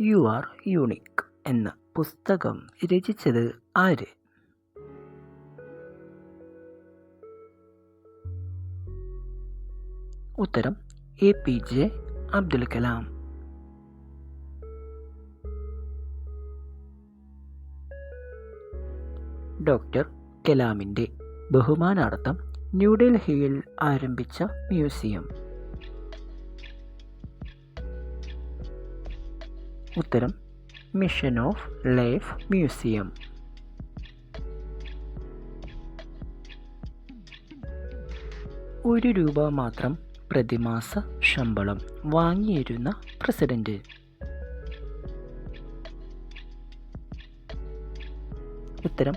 You are unique എന്ന പുസ്തകം രചിച്ചത് ആര്? ഉത്തരം A P J Abdul Kalam. Doctor കലാമിന്റെ ബഹുമാനാർത്ഥം ന്യൂഡൽഹിയിൽ ആരംഭിച്ച മ്യൂസിയം. ഉത്തരം മിഷൻ ഓഫ് ലൈഫ് മ്യൂസിയം ഒരു രൂപ മാത്രം പ്രതിമാസ ശമ്പളം വാങ്ങിയിരുന്ന പ്രസിഡന്റ്. ഉത്തരം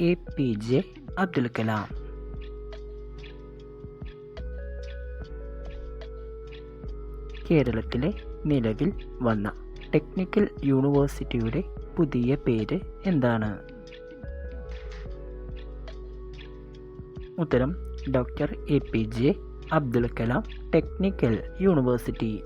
A P J Abdul Kalam. കേരളത്തിലെ നിലവിൽ വന്ന ടെക്നിക്കൽ യൂണിവേഴ്സിറ്റിയുടെ പുതിയ പേര് എന്താണ്? ഉത്തരം doctor A P J Abdul Kalam technical university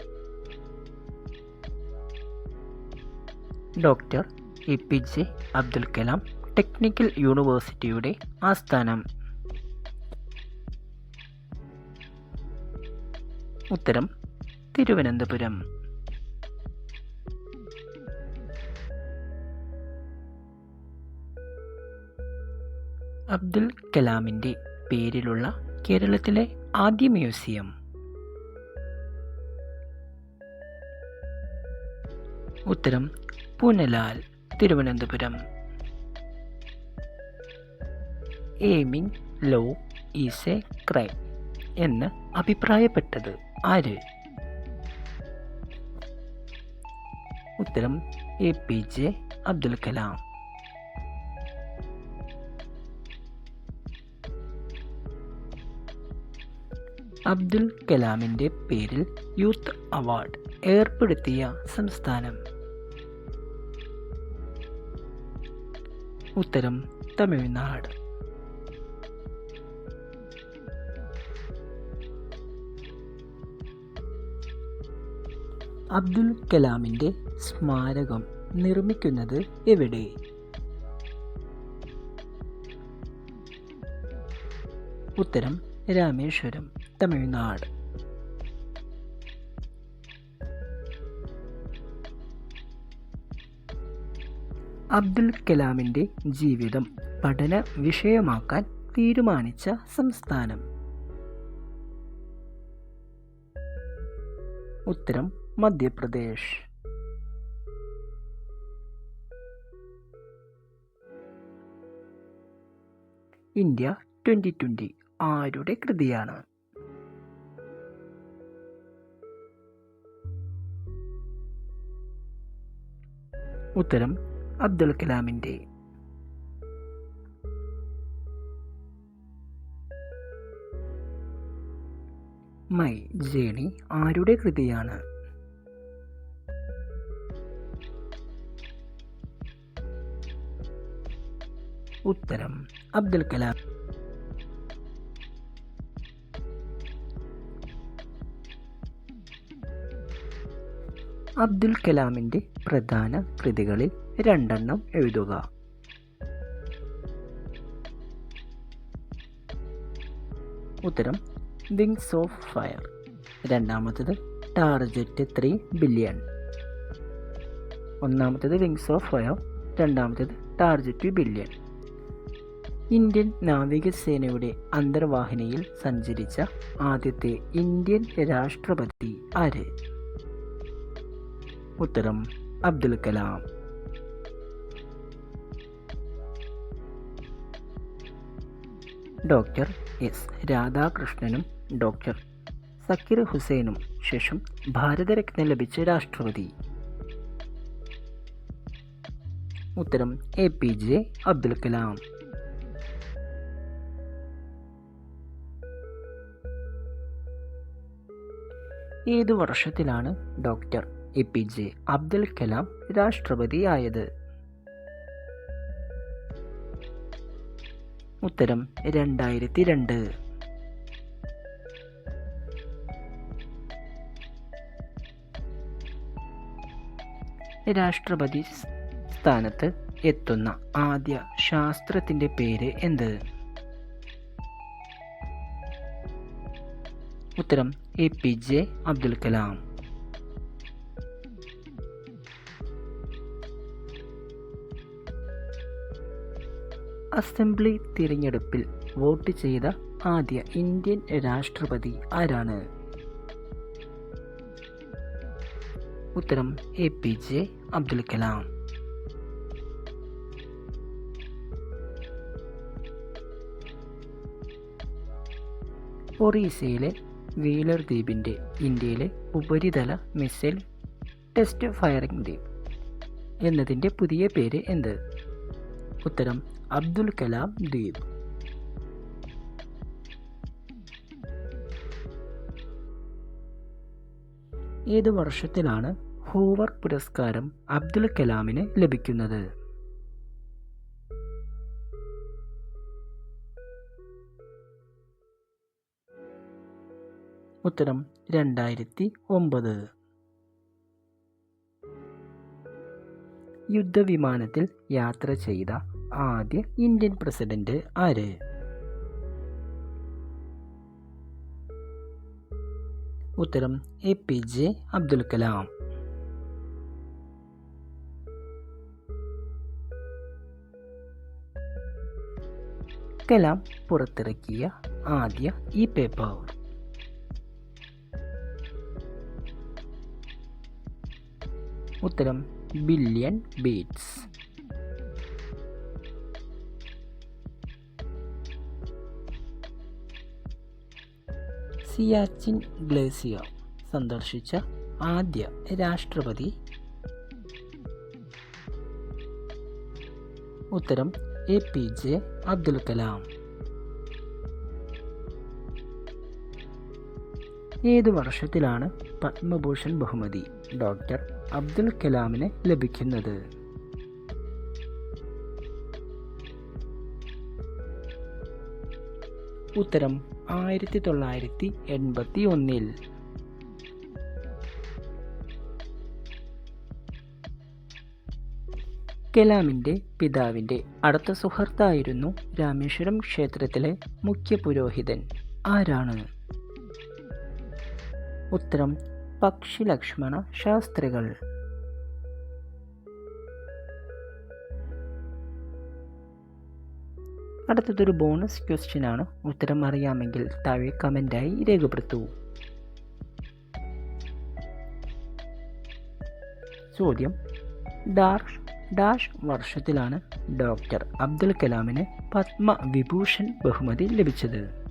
doctor A P J Abdul Kalam technical യൂണിവേഴ്സിറ്റിയുടെ ആസ്ഥാനം. ഉത്തരം തിരുവനന്തപുരം. അബ്ദുൽ കലാമിന്റെ പേരിലുള്ള കേരളത്തിലെ ആദ്യ മ്യൂസിയം. ഉത്തരം Punalal Thiruvananthapuram. Aiming low is a crime എന്ന് അഭിപ്രായപ്പെട്ടത് ആര്? ഉത്തരം A P J Abdul Kalam. Abdul കലാമിന്റെ പേരിൽ യൂത്ത് അവാർഡ് ഏർപ്പെടുത്തിയ സംസ്ഥാനം. ഉത്തരം തമിഴ്നാട്. അബ്ദുൽ കലാമിന്റെ സ്മാരകം നിർമ്മിക്കുന്നത് എവിടെ? ഉത്തരം രാമേശ്വരം. തമിഴ്നാട്. അബ്ദുൽ കലാമിന്റെ ജീവിതം പഠന വിഷയമാക്കാൻ തീരുമാനിച്ച സംസ്ഥാനം. ഉത്തരം മധ്യപ്രദേശ്. ഇന്ത്യ ട്വന്റി ട്വന്റി ആരുടെ കൃതിയാണ്? ഉത്തരം അബ്ദുൽ കലാമിന്റെ. മൈ ജേണി ആരുടെ കൃതിയാണ്? ഉത്തരം അബ്ദുൽ കലാം. അബ്ദുൽ കലാമിന്റെ പ്രധാന കൃതികളിൽ രണ്ടെണ്ണം എഴുതുക. ഉത്തരം വിങ്സ് ഓഫ് ഫയർ രണ്ടാമത്തത് ടാർജറ്റ് ത്രീ ബില്യൺ ഒന്നാമത്തത് വിങ്സ് ഓഫ് ഫയർ രണ്ടാമത്തത് ടാർജറ്റ് ബില്യൺ ഇന്ത്യൻ നാവികസേനയുടെ അന്തർവാഹിനിയിൽ സഞ്ചരിച്ച ആദ്യത്തെ ഇന്ത്യൻ രാഷ്ട്രപതി ആര്? ഉത്തരം അബ്ദുൽ കലാം. ഡോക്ടർ എസ് രാധാകൃഷ്ണനും ഡോക്ടർ സക്കീർ ഹുസൈനും ശേഷം ഭാരതരത്ന ലഭിച്ച രാഷ്ട്രപതി. ഉത്തരം A P J Abdul Kalam. ഏതു വർഷത്തിലാണ് doctor A P J Abdul Kalam രാഷ്ട്രപതിയായത്. ഉത്തരം രണ്ടായിരത്തി രണ്ട് രാഷ്ട്രപതി സ്ഥാനത്ത് എത്തുന്ന ആദ്യ ശാസ്ത്രത്തിന്റെ പേര് എന്ത്? ഉത്തരം A P J Abdul Kalam. Assembly തിരഞ്ഞെടുപ്പിൽ വോട്ട് ചെയ്ത ആദ്യ ഇന്ത്യൻ രാഷ്ട്രപതി ആരാണ്? ഉത്തരം A P J Abdul Kalam. ഒറീസയിലെ Wheeler ദ്വീപിന്റെ ഇന്ത്യയിലെ ഉപരിതല മിസൈൽ ടെസ്റ്റ് ഫയറിംഗ് ദ്വീപ് എന്നതിന്റെ പുതിയ പേര് എന്ത്? ഉത്തരം അബ്ദുൽ കലാം ദ്വീപ്. ഏത് വർഷത്തിലാണ് ഹൂവർ പുരസ്കാരം അബ്ദുൽ കലാമിന് ലഭിക്കുന്നത്? ഉത്തരം രണ്ടായിരത്തി ഒമ്പത് യുദ്ധവിമാനത്തിൽ യാത്ര ചെയ്ത ആദ്യ ഇന്ത്യൻ പ്രസിഡന്റ് ആര്? ഉത്തരം A P J Abdul Kalam. Kalam പുറത്തിറക്കിയ ആദ്യ ഇ പേപ്പർ. ഉത്തരം ബില്യൺ ബീറ്റ്സ്. സിയാച്ചിൻ ഗ്ലേസിയർ സന്ദർശിച്ച ആദ്യ രാഷ്ട്രപതി. ഉത്തരം A P J Abdul Kalam. ഏത് വർഷത്തിലാണ് പത്മഭൂഷൺ ബഹുമതി ഡോക്ടർ അബ്ദുൽ കലാമിന് ലഭിക്കുന്നത്? ഉത്തരം ആയിരത്തി തൊള്ളായിരത്തി എൺപത്തി ഒന്നിൽ കലാമിന്റെ പിതാവിന്റെ അടുത്ത സുഹൃത്തായിരുന്നു രാമേശ്വരം ക്ഷേത്രത്തിലെ മുഖ്യ പുരോഹിതൻ. ആരാണ്? ഉത്തരം പക്ഷി ലക്ഷ്മണ ശാസ്ത്രികൾ. അടുത്തതൊരു ബോണസ് ക്വസ്റ്റ്യൻ ആണ്. ഉത്തരം അറിയാമെങ്കിൽ താഴെ കമന്റായി രേഖപ്പെടുത്തൂ. ചോദ്യം. ഡാഷ് ഡാഷ് വർഷത്തിലാണ് ഡോക്ടർ അബ്ദുൽ കലാമിന് പത്മവിഭൂഷൺ ബഹുമതി ലഭിച്ചത്.